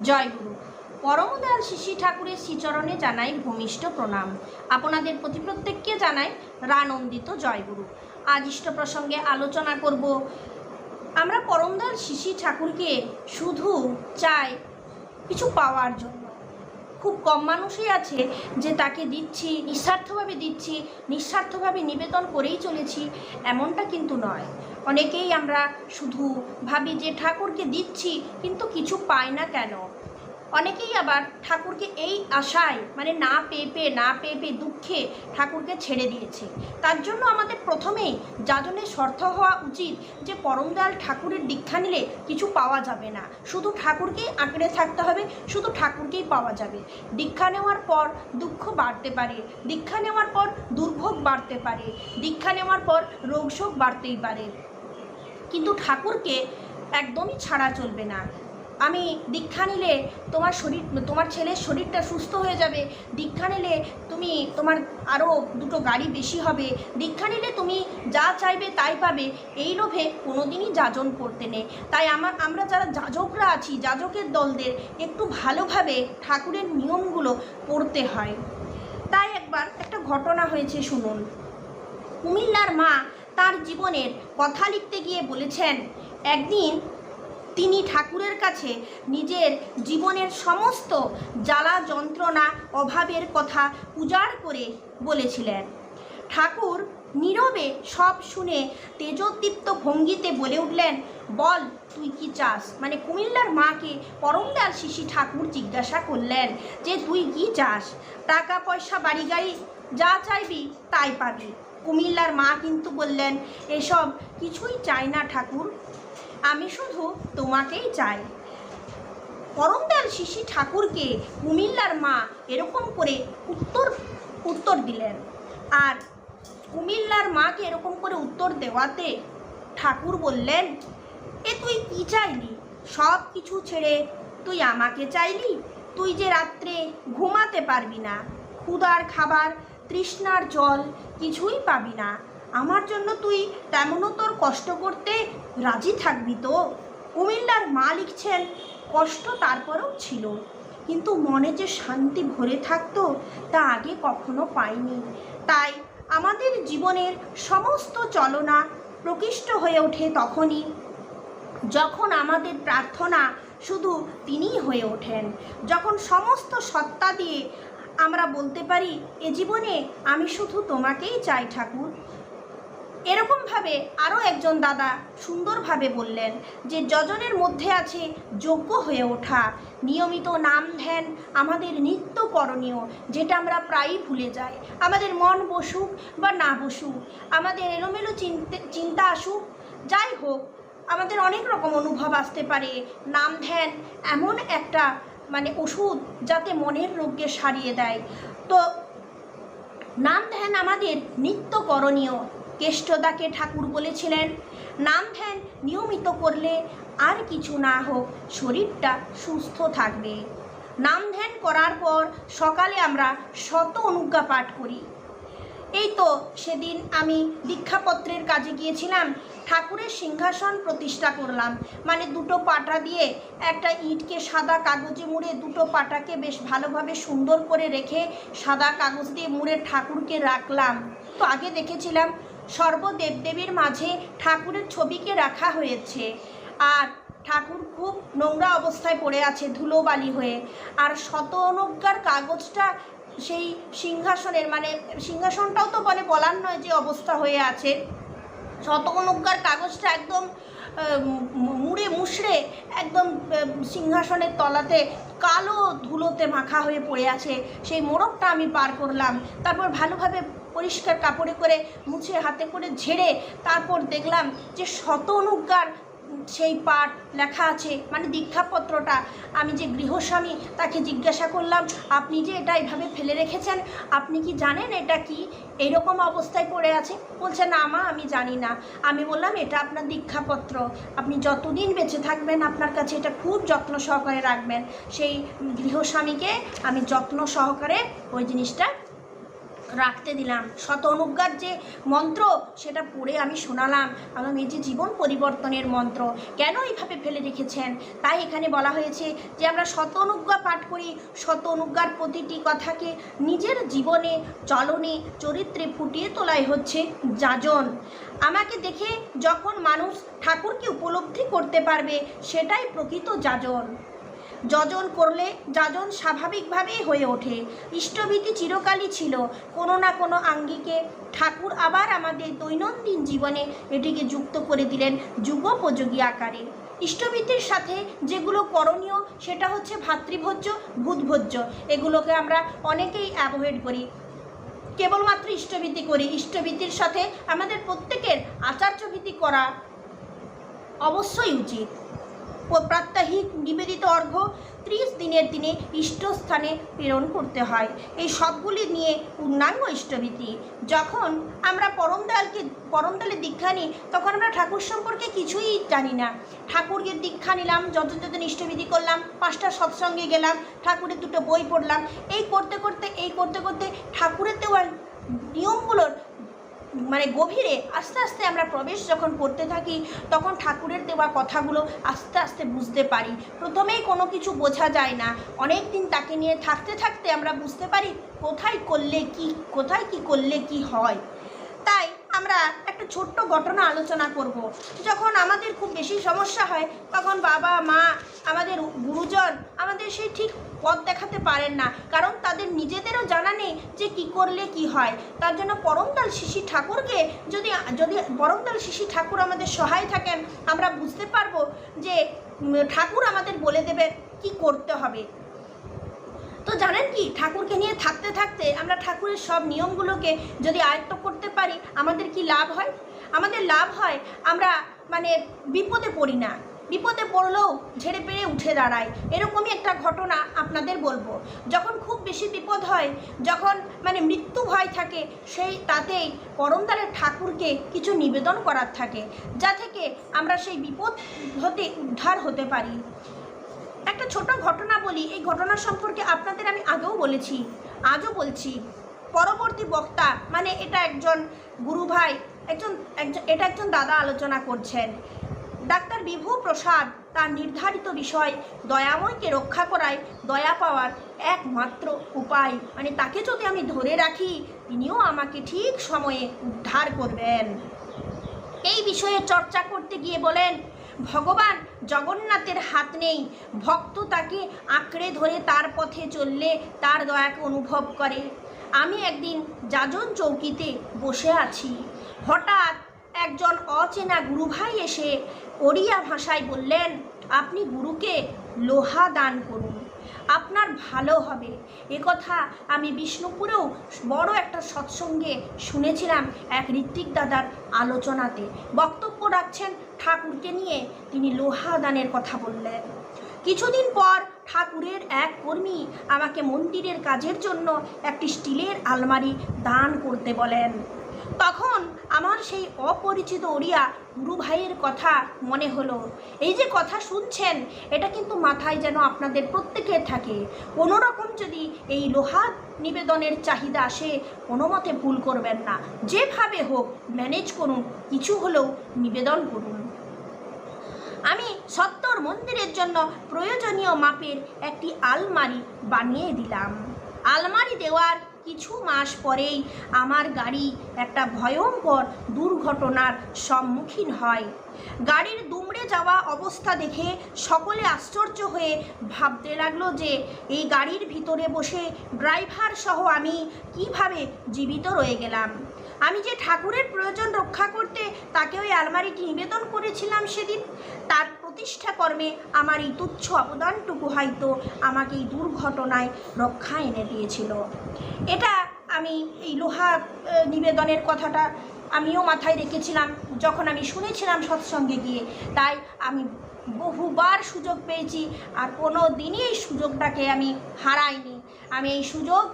জয় গুরু। পরমদয়াল শিশি ঠাকুরের শ্রীচরণে জানাই ভূমিষ্ঠ প্রণাম। আপনাদের প্রতি প্রত্যেককে জানাই রানন্দিত জয়গুরু আজ ইষ্ট প্রসঙ্গে আলোচনা করব, আমরা পরমদয়াল শিশি ঠাকুরকে শুধু চাই কিছু পাওয়ার জন্য। খুব কম মানুষই আছে যে তাকে দিচ্ছি, নিঃস্বার্থভাবে দিচ্ছি, নিঃস্বার্থভাবে নিবেদন করেই চলেছি, এমনটা কিন্তু নয়। অনেকেই আমরা শুধু ভাবি যে ঠাকুরকে দিচ্ছি, কিন্তু কিছু পাই না কেন? অনেকেই আবার ঠাকুরকে এই আশায় মানে না পেয়ে পেয়ে, না পেয়ে পেয়ে দুঃখে ঠাকুরকে ছেড়ে দিয়েছে। তার জন্য আমাদের প্রথমেই যাজনের শর্ত হওয়া উচিত যে পরমদয়াল ঠাকুরের দীক্ষা নিলে কিছু পাওয়া যাবে না। শুধু ঠাকুরকেই আঁকড়ে থাকতে হবে, শুধু ঠাকুরকেই পাওয়া যাবে। দীক্ষা নেওয়ার পর দুঃখ বাড়তে পারে, দীক্ষা নেওয়ার পর দুর্ভোগ বাড়তে পারে, দীক্ষা নেওয়ার পর রোগশোক বাড়তেই পারে। কিন্তু ঠাকুরকে একদমই ছাড়া চলবে না। আমি দীক্ষা নিলে তোমার শরীর, তোমার ছেলের শরীরটা সুস্থ হয়ে যাবে। দীক্ষা নিলে তুমি, তোমার আরও দুটো গাড়ি বেশি হবে। দীক্ষা নিলে তুমি যা চাইবে তাই পাবে। এই লোভে কোনোদিনই যাজন করতে নেই। তাই আমার, আমরা যারা যাজকরা আছি, যাজকের দলদের একটু ভালোভাবে ঠাকুরের নিয়মগুলো পড়তে হয়। তাই একবার একটা ঘটনা হয়েছে শুনুন। কুমিল্লার মা তার জীবনের কথা লিখতে গিয়ে বলেছেন, একদিন তিনি ঠাকুরের কাছে নিজের জীবনের সমস্ত জ্বালা যন্ত্রণা, অভাবের কথা উজাড় করে বলেছিলেন। ঠাকুর নীরবে সব শুনে তেজোদ্দীপ্ত ভঙ্গিতে বলে উঠলেন, বল, তুই কি চাস? মানে কুমিল্লার মাকে পরমদার শিশি ঠাকুর জিজ্ঞাসা করলেন, যে তুই কি চাস? টাকা পয়সা বাড়ি গাড়ি, যা চাইবি তাই পাবি। কুমিল্লার মা কিন্তু বললেন, এসব কিছুই চাই না ঠাকুর, আমি শুধু তোমাকেই চাই। পরমদয়াল শিশি ঠাকুরকে কুমিল্লার মা এরকম করে উত্তর উত্তর দিলেন। আর কুমিল্লার মাকে এরকম করে উত্তর দেওয়াতে ঠাকুর বললেন, এ তুই কি চাইলি? সব কিছু ছেড়ে তুই আমাকে চাইলি? তুই যে রাত্রে ঘুমাতে পারবি না ক্ষুদার খাবার তৃষ্ণার জল কিছুই পাবি না। আমার জন্য তুই তেমনও তোর কষ্ট করতে রাজি থাকবি তো। কুমিল্লার মা লিখছেন কষ্ট তারপরেও ছিল। কিন্তু মনে যে শান্তি ভরে থাকতো, তা আগে কখনো পাইনি। তাই আমাদের জীবনের সমস্ত চলনা প্রকৃষ্ট হয়ে ওঠে তখনই। যখন আমাদের প্রার্থনা শুধু তিনিই হয়ে ওঠেন, যখন সমস্ত সত্তা দিয়ে আমরা বলতে পারি, এ জীবনে আমি শুধু তোমাকেই চাই ঠাকুর। এরকমভাবে আরও একজন দাদা সুন্দরভাবে বললেন যে, যজনের মধ্যে আছে যোগ্য হয়ে ওঠা, নিয়মিত নাম ধ্যান আমাদের নিত্য করণীয়, যেটা আমরা প্রায়ই ভুলে যাই। আমাদের মন বসুক বা না বসুক, আমাদের এলোমেলো চিন্তা চিন্তা আসুক, যাই হোক, আমাদের অনেক রকম অনুভব আসতে পারে। নাম ধ্যান এমন একটা ওষুধ যাতে মনের রোগকে সারিয়ে দেয়। তো নাম ধ্যান আমাদের নিত্য করণীয়, কেষ্টদাকে ঠাকুর বলেছিলেন। নাম ধ্যান নিয়মিত করলে আর কিছু না হোক, শরীরটা সুস্থ থাকবে। নাম ধ্যান করার পর সকালে আমরা শত অনুজ্ঞা পাঠ করি। এই তো সেদিন আমি দীক্ষাপত্রের কাজে গিয়েছিলাম ঠাকুরের সিংহাসন প্রতিষ্ঠা করলাম। মানে দুটো পাটা দিয়ে একটা ইটকে সাদা কাগজে মুড়ে দুটো পাটাকে বেশ ভালোভাবে সুন্দর করে রেখে সাদা কাগজ দিয়ে মুড়ে ঠাকুরকে রাখলাম। তো আগে দেখেছিলাম সর্বদেবদেবীর মাঝে ঠাকুরের ছবিকে রাখা হয়েছে। আর ঠাকুর খুব নোংরা অবস্থায় পড়ে আছে, ধুলোবালি হয়ে। আর শত অনুজ্ঞার কাগজটা সেই সিংহাসনের মানে সিংহাসনটাও তো বলে বলার নয় যে অবস্থা হয়ে আছে। শত অনুজ্ঞার কাগজটা একদম মুড়ে মুশড়ে একদম সিংহাসনের তলাতে কালো ধুলোতে মাখা হয়ে পড়ে আছে, সেই মোড়কটা আমি পার করলাম। তারপর ভালোভাবে পরিষ্কার কাপড়ে করে মুছে হাতে করে ঝেড়ে তারপর দেখলাম যে শত অনুজ্ঞার সেই পাঠ লেখা আছে মানে দীক্ষাপত্রটা। আমি যে গৃহস্বামী তাকে জিজ্ঞাসা করলাম, আপনি যে এটা এইভাবে ফেলে রেখেছেন, আপনি কি জানেন এটা কি? এরকম অবস্থায় পড়ে আছে? বলছে, না মা, আমি জানি না। আমি বললাম, এটা আপনার দীক্ষাপত্র। আপনি যতদিন বেঁচে থাকবেন, আপনার কাছে এটা খুব যত্ন সহকারে রাখবেন। সেই গৃহস্বামীকে আমি যত্ন সহকারে ওই জিনিসটা রাখতে দিলাম। শত অনুজ্ঞার যে মন্ত্র, সেটা পড়ে আমি শোনালাম। আমার এই যে জীবন পরিবর্তনের মন্ত্র, কেন এইভাবে ফেলে রেখেছেন? তাই এখানে বলা হয়েছে যে, আমরা শত অনুজ্ঞা পাঠ করি, শত অনুজ্ঞার প্রতিটি কথাকে নিজের জীবনে, চলনে, চরিত্রে ফুটিয়ে তোলাই হচ্ছে যাজন। আমাকে দেখে যখন মানুষ ঠাকুরকে উপলব্ধি করতে পারবে, সেটাই প্রকৃত যাজন। যজন করলে যাজন স্বাভাবিকভাবেই হয়ে ওঠে। ইষ্টভীতি চিরকালই ছিল। কোনো না কোনো আঙ্গিকে ঠাকুর আবার আমাদের দৈনন্দিন জীবনে এটিকে যুক্ত করে দিলেন যুগোপযোগী আকারে। ইষ্টভীতির সাথে যেগুলো করণীয়, সেটা হচ্ছে ভাতৃভোজ্য, ভূতভোজ্য। এগুলোকে আমরা অনেকেই অ্যাভয়েড করি। কেবলমাত্র ইষ্টভীতি করি। ইষ্টভীতির সাথে আমাদের প্রত্যেকের আচার্যভীতি করা অবশ্যই উচিত। প্রাত্যহিক নিবেদিত অর্ঘ্য ত্রিশ দিনের দিনে ইষ্টস্থানে প্রেরণ করতে হয়। এই সবগুলি নিয়ে পূর্ণাঙ্গ ইষ্টভীতি। যখন আমরা পরমদয়ালকে পরমদয়ালে দীক্ষা নিই, তখন আমরা ঠাকুর সম্পর্কে কিছুই জানি না। ঠাকুরকে দীক্ষা নিলাম যত যত ইষ্টবিধি করলাম, পাঁচটা সৎসঙ্গে গেলাম, ঠাকুরের দুটো বই পড়লাম। এই করতে করতে, এই করতে করতে ঠাকুরের দেওয়ার নিয়মগুলোর মানে গভীরে আস্তে আস্তে আমরা প্রবেশ যখন করতে থাকি, তখন ঠাকুরের দেওয়া কথাগুলো আস্তে আস্তে বুঝতে পারি। প্রথমেই কোনো কিছু বোঝা যায় না। অনেক দিন তাকে নিয়ে থাকতে থাকতে আমরা বুঝতে পারি, কোথায় করলে কি, কোথায় কি করলে কি হয়। তাই আমরা একটা ছোট্ট ঘটনা আলোচনা করব। যখন আমাদের খুব বেশি সমস্যা হয়, তখন বাবা, মা, আমাদের গুরুজন, আমাদের সেই ঠিক পথ দেখাতে পারেন না। কারণ তাদের নিজেদেরও জানা নেই যে কি করলে কি হয়। তার জন্য পরমদাল শিশি ঠাকুরকে যদি যদি পরমদাল শিশি ঠাকুর আমাদের সহায় থাকেন, আমরা বুঝতে পারব যে ঠাকুর আমাদের বলে দেবে কি করতে হবে। তো জানেন কি, ঠাকুরকে নিয়ে থাকতে থাকতে আমরা ঠাকুরের সব নিয়মগুলোকে যদি আয়ত্ত করতে পারি, আমাদের কি লাভ হয়? আমাদের লাভ হয়, আমরা মানে বিপদে পড়ি না। বিপদে পড়লেও ঝেড়ে পেড়ে উঠে দাঁড়ায়। এরকমই একটা ঘটনা আপনাদের বলব। যখন খুব বেশি বিপদ হয়, যখন মানে মৃত্যু ভয় থাকে, সেই তাতেই পরমদারের ঠাকুরকে কিছু নিবেদন করার থাকে, যা থেকে আমরা সেই বিপদ হতে উদ্ধার হতে পারি। একটা ছোট ঘটনা বলি। এই ঘটনা সম্পর্কে আপনাদের আমি আগেও বলেছি, আজও বলছি। পরবর্তী বক্তা মানে এটা একজন গুরু ভাই একজন একজন, এটা একজন দাদা আলোচনা করছেন। ডাক্তার বিভু প্রসাদ তার নির্ধারিত বিষয় দয়াময়কে রক্ষা করায় দয়া পাওয়ার একমাত্র উপায়। মানে তাকে যদি আমি ধরে রাখি, তিনিও আমাকে ঠিক সময়ে উদ্ধার করবেন। এই বিষয়ে চর্চা করতে গিয়ে বলেন, ভগবান জগন্নাথের হাত নেই। ভক্ত তাকে আঁকড়ে ধরে তার পথে চললে তার দয়াকে অনুভব করে। আমি একদিন যাজন চৌকিতে বসে আছি। হঠাৎ একজন অচেনা গুরুভাই এসে ওড়িয়া ভাষায় বললেন, আপনি গুরুকে লোহা দান করুন, আপনার ভালো হবে। একথা আমি বিষ্ণুপুরেও বড় একটা সৎসঙ্গে শুনেছিলাম এক ঋত্বিক দাদার আলোচনাতে। বক্তব্য রাখছেন ঠাকুরকে নিয়ে, তিনি লোহা দানের কথা বললেন। কিছুদিন পর ঠাকুরের এক কর্মী আমাকে মন্দিরের কাজের জন্য একটি স্টিলের আলমারি দান করতে বলেন। তখন আমার সেই অপরিচিত ওড়িয়া গুরু ভাইয়ের কথা মনে হলো। এই যে কথা শুনছেন, এটা কিন্তু মাথায় যেন আপনাদের প্রত্যেকের থাকে। কোনো রকম যদি এই লোহা নিবেদনের চাহিদা আসে কোনো মতে ভুল করবেন না। যেভাবে হোক, ম্যানেজ করুন, কিছু হলেও নিবেদন করুন। আমি সত্তর মন্দিরের জন্য প্রয়োজনীয় মাপের একটি আলমারি বানিয়ে দিলাম। আলমারি দেওয়ার কিছু মাস পরেই আমার গাড়ি একটা ভয়ঙ্কর দুর্ঘটনার সম্মুখীন হয়। গাড়ির দুমড়ে যাওয়া অবস্থা দেখে সকলে আশ্চর্য হয়ে ভাবতে লাগল যে, এই গাড়ির ভিতরে বসে ড্রাইভার সহ আমি কীভাবে জীবিত রয়ে গেলাম। আমি যে ঠাকুরের প্রয়োজন রক্ষা করতে তাকে ওই আলমারিটি নিবেদন করেছিলাম সেদিন, তার প্রতিষ্ঠা কর্মে আমার এই তুচ্ছ অবদানটুকু হয়তো আমাকে এই দুর্ঘটনায় রক্ষা এনে দিয়েছিল। এটা আমি এই লোহা নিবেদনের কথাটা আমিও মাথায় রেখেছিলাম, যখন আমি শুনেছিলাম সৎসঙ্গে গিয়ে। তাই আমি বহুবার সুযোগ পেয়েছি আর কোনো দিনই এই সুযোগটাকে আমি হারাইনি। আমি এই সুযোগ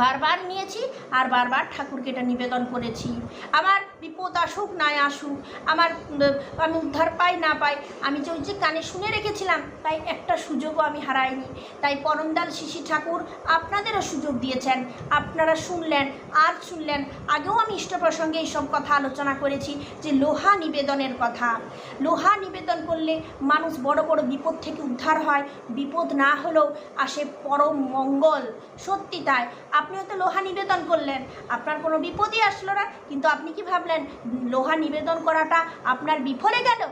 বারবার নিয়েছি আর বারবার ঠাকুরকে এটা নিবেদন করেছি। আমার বিপদ আসুক নাই আসুক, আমার আমি উদ্ধার পাই, না পাই, আমি যে ওই যে কানে শুনে রেখেছিলাম, তাই একটা সুযোগও আমি হারাইনি। তাই পরমদাল শিশি ঠাকুর আপনাদেরও সুযোগ দিয়েছেন। আপনারা শুনলেন, আজ শুনলেন, আগেও আমি ইষ্ট প্রসঙ্গে এইসব কথা আলোচনা করেছি, যে লোহা নিবেদনের কথা। লোহা নিবেদন করলে মানুষ বড় বড় বিপদ থেকে উদ্ধার হয়, বিপদ না হলেও আসে পরম মঙ্গল। সত্যি তাই আপনি হয়তো লোহা নিবেদন করলেন। আপনার কোনো বিপদই আসলো না, কিন্তু আপনি কি ভাবলেন? লোহা নিবেদন করাটা আপনার বিফলে গেল?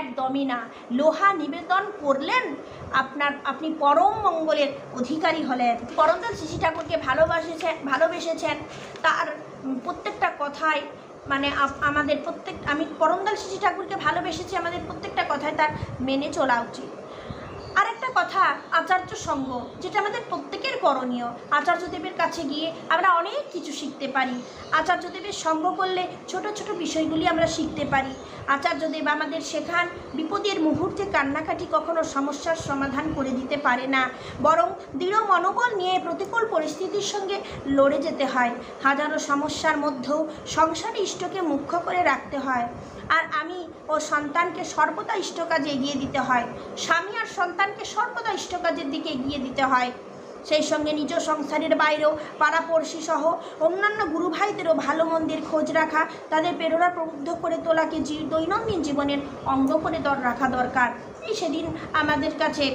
একদমই না। লোহা নিবেদন করলেন আপনার, আপনি পরম মঙ্গলের অধিকারী হলেন। পরমদাল শিশি ঠাকুরকে ভালোবাসেছেন ভালোবেসেছেন। তার প্রত্যেকটা কথায় মানে আমাদের প্রত্যেক, আমি পরমদাল শিশি ঠাকুরকে ভালোবেসেছি, আমাদের প্রত্যেকটা কথায় তার মেনে চলা উচিত। কথা আচার্য সঙ্গ যেটা আমাদের প্রত্যেকের করণীয়। আচার্যদেবের কাছে গিয়ে আমরা অনেক কিছু শিখতে পারি। আচার্যদেবের সঙ্গ করলে ছোট ছোট বিষয়গুলি আমরা শিখতে পারি। আচার্যদেব আমাদের শেখান বিপদের মুহূর্তে কান্নাকাটি কখনো সমস্যার সমাধান করে দিতে পারে না। বরং দৃঢ় মনোবল নিয়ে প্রতিকূল পরিস্থিতির সঙ্গে লড়ে যেতে হয়। হাজারো সমস্যার মধ্যেও সংসারে ইষ্টকে মুখ্য করে রাখতে হয়। আর আমি ও সন্তানকে সর্বদা ইষ্ট কাজে এগিয়ে দিতে হয়। স্বামী আর সন্তানকে সর্বদা ইষ্ট কাজের দিকে এগিয়ে দিতে হয়। সেই সঙ্গে নিজ সংসারের বাইরেও পাড়াপড়শি সহ অন্যান্য গুরু ভাইদেরও ভালো মন্দির খোঁজ রাখা, তাদের প্রেরণা প্রবুদ্ধ করে তোলাকে দৈনন্দিন জীবনের অঙ্গ করে রাখা দরকার। এই সেদিন আমাদের কাছে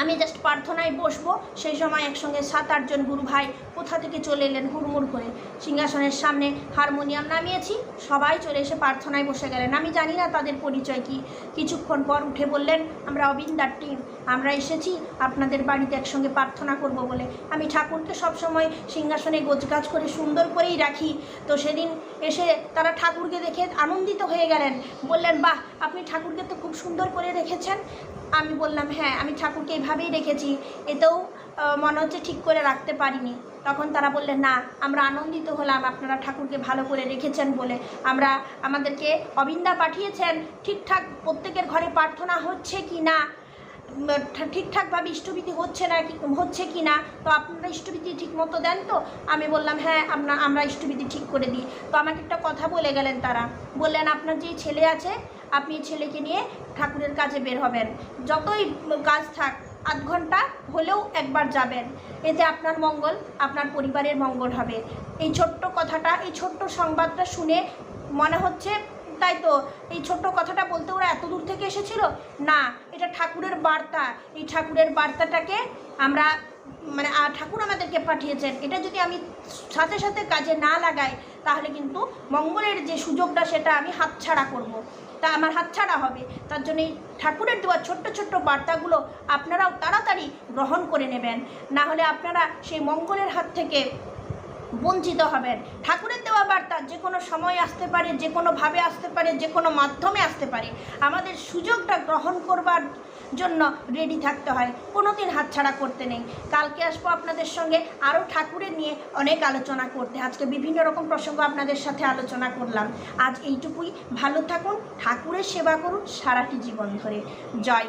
আমি জাস্ট প্রার্থনায় বসবো। সেই সময় একসঙ্গে সাত আটজন গুরু ভাই কোথা থেকে চলে এলেন হুড়মুড় করে। সিংহাসনের সামনে হারমোনিয়াম নামিয়েছি, সবাই চলে এসে প্রার্থনায় বসে গেলেন। আমি জানি না তাদের পরিচয় কি। কিছুক্ষণ পর উঠে বললেন, আমরা অবিন্দার টিম, আমরা এসেছি, আপনাদের বাড়িতে একসঙ্গে প্রার্থনা করব বলে। আমি ঠাকুরকে সবসময় সিংহাসনে গোছগাছ করে সুন্দর করেই রাখি। তো সেদিন এসে তারা ঠাকুরকে দেখে আনন্দিত হয়ে গেলেন। বললেন, বাহ, আপনি ঠাকুরকে তো খুব সুন্দর করে রেখেছেন। আমি বললাম হ্যাঁ আমি ঠাকুরকে এইভাবেই রেখেছি। এতেও মনে হচ্ছে ঠিক করে রাখতে পারিনি। তখন তারা বললেন, না, আমরা আনন্দিত হলাম, আপনারা ঠাকুরকে ভালো করে রেখেছেন বলে। আমরা, আমাদেরকে অবিন্দা পাঠিয়েছেন, ঠিকঠাক প্রত্যেকের ঘরে প্রার্থনা হচ্ছে কি না? ঠিকঠাকভাবে ইষ্টবিধি হচ্ছে না কি, হচ্ছে কি না? তো আপনারা ইষ্টবিধি ঠিক মতো দেন তো? আমি বললাম হ্যাঁ আমরা আমরা ইষ্টবিধি ঠিক করে দিই। তো আমাকে একটা কথা বলে গেলেন তারা। বললেন, আপনার যে ছেলে আছে, আপনি ছেলেকে নিয়ে ঠাকুরের কাজে বের হবেন। যতই কাজ থাক আধ ঘণ্টা হলেও একবার যাবেন। এতে আপনার মঙ্গল, আপনার পরিবারের মঙ্গল হবে। এই ছোট্ট কথাটা, এই ছোট্ট সংবাদটা শুনে মনে হচ্ছে, তাই তো? এই ছোট্ট কথাটা বলতে ওরা এত দূর থেকে এসেছিল? না, এটা ঠাকুরের বার্তা। এই ঠাকুরের বার্তাটাকে আমরা মানে ঠাকুর আমাদেরকে পাঠিয়েছেন। এটা যদি আমি সাথে সাথে কাজে না লাগাই তাহলে কিন্তু মঙ্গলের যে সুযোগটা সেটা আমি হাতছাড়া করব। তা আমার হাতছাড়া হবে। তার জন্য এই ঠাকুরের দেওয়া ছোট্ট ছোট্ট বার্তাগুলো আপনারাও তাড়াতাড়ি গ্রহণ করে নেবেন। না হলে আপনারা সেই মঙ্গলের হাত থেকে বঞ্চিত হবেন। ঠাকুরের দেওয়া বার্তা যে কোনো সময় আসতে পারে, যে কোনোভাবে আসতে পারে, যে কোনো মাধ্যমে আসতে পারে। আমাদের সুযোগটা গ্রহণ করবার জন্য রেডি থাকতে হয়। কোনো দিন হাতছাড়া করতে নেই। কালকে আসব আপনাদের সঙ্গে আরও ঠাকুরের নিয়ে অনেক আলোচনা করতে। আজকে বিভিন্ন রকম প্রসঙ্গ আপনাদের সাথে আলোচনা করলাম। আজ এইটুকুই। ভালো থাকুন, ঠাকুরের সেবা করুন সারাটি জীবন ধরে। জয়।